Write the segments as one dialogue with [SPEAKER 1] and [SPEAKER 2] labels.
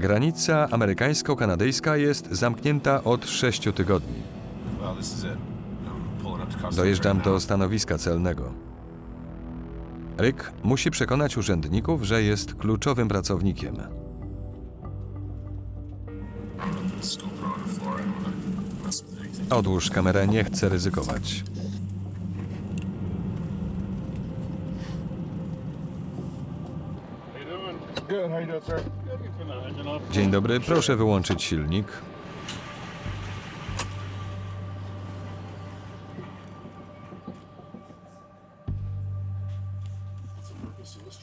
[SPEAKER 1] Granica amerykańsko-kanadyjska jest zamknięta od 6 tygodni.
[SPEAKER 2] Customs
[SPEAKER 1] Dojeżdżam do stanowiska celnego. Rick musi przekonać urzędników, że jest kluczowym pracownikiem. Odłóż kamerę, nie chcę ryzykować.
[SPEAKER 3] Good. How you doing, sir?
[SPEAKER 1] Dzień dobry, proszę wyłączyć silnik.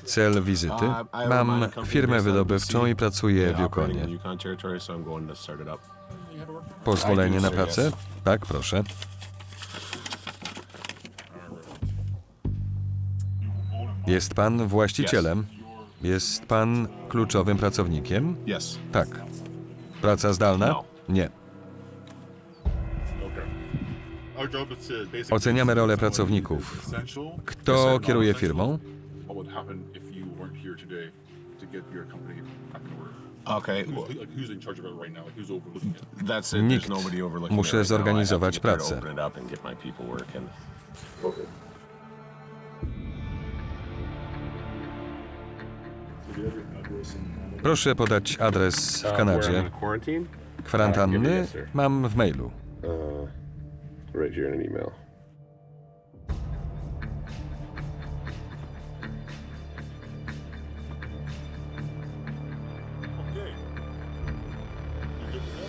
[SPEAKER 1] Cel wizyty. Mam firmę wydobywczą i pracuję w Yukonie. Pozwolenie na pracę? Tak, proszę. Jest pan właścicielem? Jest pan kluczowym pracownikiem?
[SPEAKER 2] Yes.
[SPEAKER 1] Tak. Praca zdalna?
[SPEAKER 2] No.
[SPEAKER 1] Nie. Oceniamy rolę pracowników. Kto kieruje firmą? Nikt. Muszę zorganizować pracę. Proszę podać adres w
[SPEAKER 2] Uh,
[SPEAKER 1] Kanadzie. Kwarantanny mam w mailu.
[SPEAKER 2] Right here in an email.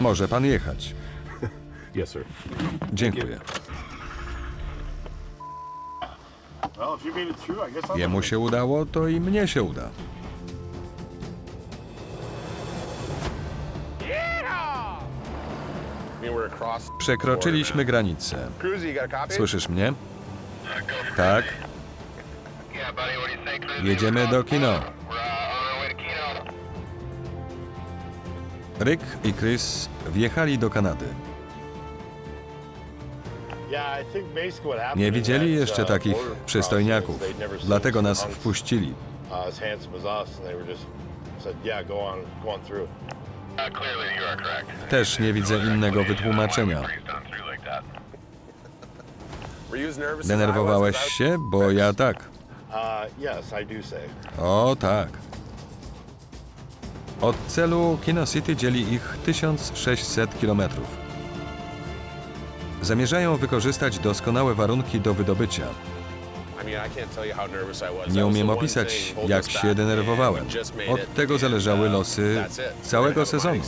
[SPEAKER 1] Może pan jechać.
[SPEAKER 2] Yes, sir.
[SPEAKER 1] Dziękuję. Jemu się udało, to i mnie się uda. Przekroczyliśmy granicę. Słyszysz mnie? Tak. Jedziemy do kino. Rick i Chris wjechali do Kanady. Nie widzieli jeszcze takich przystojniaków, dlatego nas wpuścili. Też nie widzę innego wytłumaczenia. Denerwowałeś się? Bo ja tak. O tak. Od celu Kino City dzieli ich 1600 kilometrów. Zamierzają wykorzystać doskonałe warunki do wydobycia. Nie umiem opisać, jak się denerwowałem. Od tego zależały losy całego sezonu.